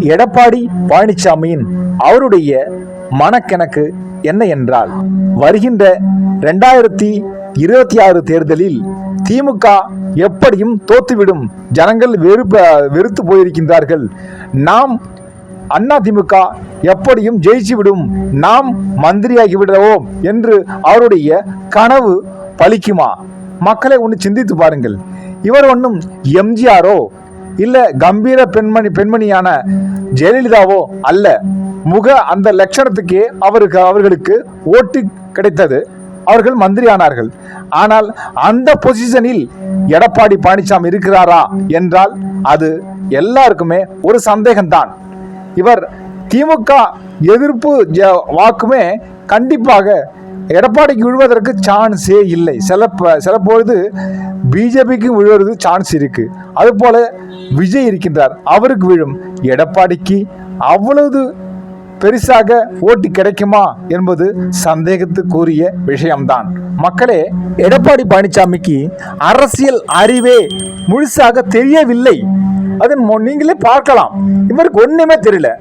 எடப்பாடி பழனிசாமியின் அவருடைய மனக்கணக்கு என்ன என்றால் வருகின்ற ரெண்டாயிரத்தி இருபத்தி ஆறு தேர்தலில் திமுக எப்படியும் தோத்துவிடும். ஜனங்கள் வெறுப்ப வெறுத்து போயிருக்கின்றார்கள். நாம் அண்ணா திமுக எப்படியும் ஜெயிச்சு விடும் நாம் மந்திரியாகி விடுவோம் என்று அவருடைய கனவு பலிக்குமா? மக்களை ஒன்று சிந்தித்து பாருங்கள். இவர் ஒன்றும் எம்ஜிஆரோ இல்ல கம்பீர பெண்மணி பெண்மணியான ஜெயலலிதாவோ அல்ல. முக அந்த லட்சணத்துக்கே அவருக்கு அவர்களுக்கு ஓட்டு கிடைத்தது. அவர்கள் மந்திரி ஆனார்கள் ஆனால் அந்த பொசிஷனில் எடப்பாடி பழனிசாமி இருக்கிறாரா என்றால் அது எல்லாருக்குமே ஒரு சந்தேகம்தான். இவர் திமுக எதிர்ப்பு ஜ- வாக்குமே கண்டிப்பாக எடப்பாடிக்கு விழுவதற்கு சான்ஸே இல்லை. சில ப- சில பொழுது பிஜேபிக்கும் விழுவது சான்ஸ் இருக்கு. அதுபோல விஜய் இருக்கின்றார். அவருக்கு விழும். எடப்பாடிக்கு அவ்வளவு பெருசாக ஓட்டு கிடைக்குமா என்பது சந்தேகத்துக்குரிய விஷயம்தான். மக்களே எடப்பாடி பழனிசாமிக்கு அரசியல் அறிவே முழுசாக தெரியவில்லை. அது நீங்களே பார்க்கலாம். இவருக்கு ஒன்றுமே தெரியல.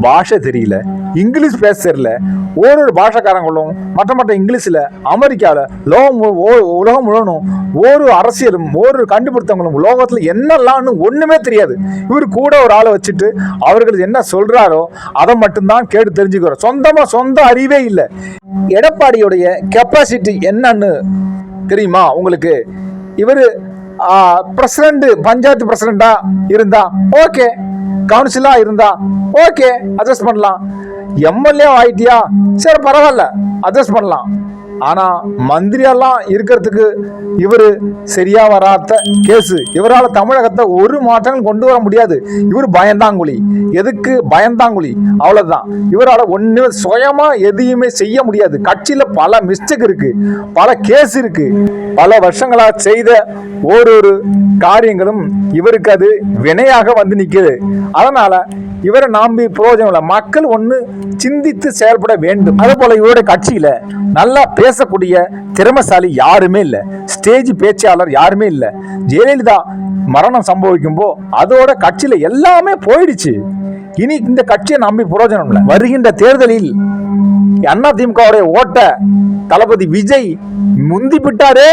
பாஷை தெரியல. இங்கிலீஷ் பேச தெரியல. ஒரு ஒரு பாஷக்காரங்களும் மற்ற மற்ற இங்கிலீஷில் அமெரிக்காவில் லோகம் ஓ- உலகம் முழுவதும் ஒரு அரசியலும் ஒரு கண்டுபிடித்தவங்களும் உலோகத்தில் என்னெல்லாம்னு ஒன்றுமே தெரியாது. இவர் கூட ஒரு ஆளை வச்சுட்டு அவர்கள் என்ன சொல்கிறாரோ அதை மட்டும்தான் கேட்டு தெரிஞ்சுக்கிறோம். சொந்தமாக சொந்த அறிவே இல்லை. எடப்பாடியுடைய கெப்பாசிட்டி என்னன்னு தெரியுமா உங்களுக்கு? இவர் பிரசிடண்ட் பஞ்சாயத்து பிரசிடண்டா இருந்தா ஓகே கவுன்சிலா இருந்தா ஓகே அட்ஜஸ்ட் பண்ணலாம். எம்எல்ஏ ஆயிட்டியா? சரி பரவாயில்ல. அட்ஜஸ்ட் பண்ணலாம். ஆனால் மந்திரியெல்லாம் இருக்கிறதுக்கு இவர் சரியா வராத கேஸு இவரால் தமிழகத்தை ஒரு மாற்றங்கள் கொண்டு வர முடியாது. இவர் பயந்தாங்குழி. எதுக்கு? பயந்தாங்குழி. அவ்வளோதான் இவரால் ஒன்று சுயமாக எதையுமே செய்ய முடியாது. கட்சியில் பல மிஸ்டேக் இருக்குது பல கேஸ் இருக்குது பல வருஷங்களாக செய்த ஒரு ஒரு காரியங்களும் இவருக்கு அது வினையாக வந்து நிற்கிது அதனால் இவரை நம்பி பிரயோஜனம் இல்லை. மக்கள் ஒன்று சிந்தித்து செயல்பட வேண்டும். அதே போல் இவருடைய கட்சியில் நல்லா பேசக்கூடிய திறமசாலி யாருமே இல்லை. ஸ்டேஜ் பேச்சாளர் யாருமே இல்லை. ஜெயலலிதா மரணம் சம்பவிக்கும்போ அதோட கட்சியில் எல்லாமே போயிடுச்சு. இனி இந்த கட்சியை நம்பி பிரயோஜனம் இல்லை. வருகின்ற தேர்தலில் அண்ணா திமுகவுடைய ஓட்ட தளபதி விஜய் முந்தி விட்டாரே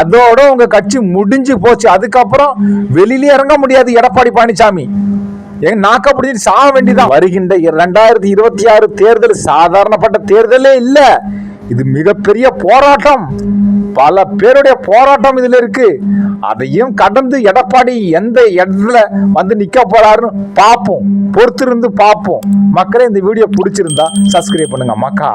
அதோட உங்க கட்சி முடிஞ்சு போச்சு. அதுக்கப்புறம் வெளியிலே இறங்க முடியாது. எடப்பாடி பழனிசாமி. எங்க நாக்க பிடிச்சிட்டு சாக வேண்டியதான் வருகின்ற இரண்டாயிரத்தி இருபத்தி ஆறு தேர்தல் சாதாரணப்பட்ட தேர்தலே இல்ல. இது மிகப்பெரிய போராட்டம். பல பேருடைய போராட்டம் இதுல இருக்கு. அதையும் கடந்து எடப்பாடி எந்த இடத்துல வந்து நிக்க போறாருன்னு பார்ப்போம் பொறுத்திருந்து பார்ப்போம் மக்களே இந்த வீடியோ பிடிச்சிருந்தா சப்ஸ்கிரைப் பண்ணுங்க மக்கா.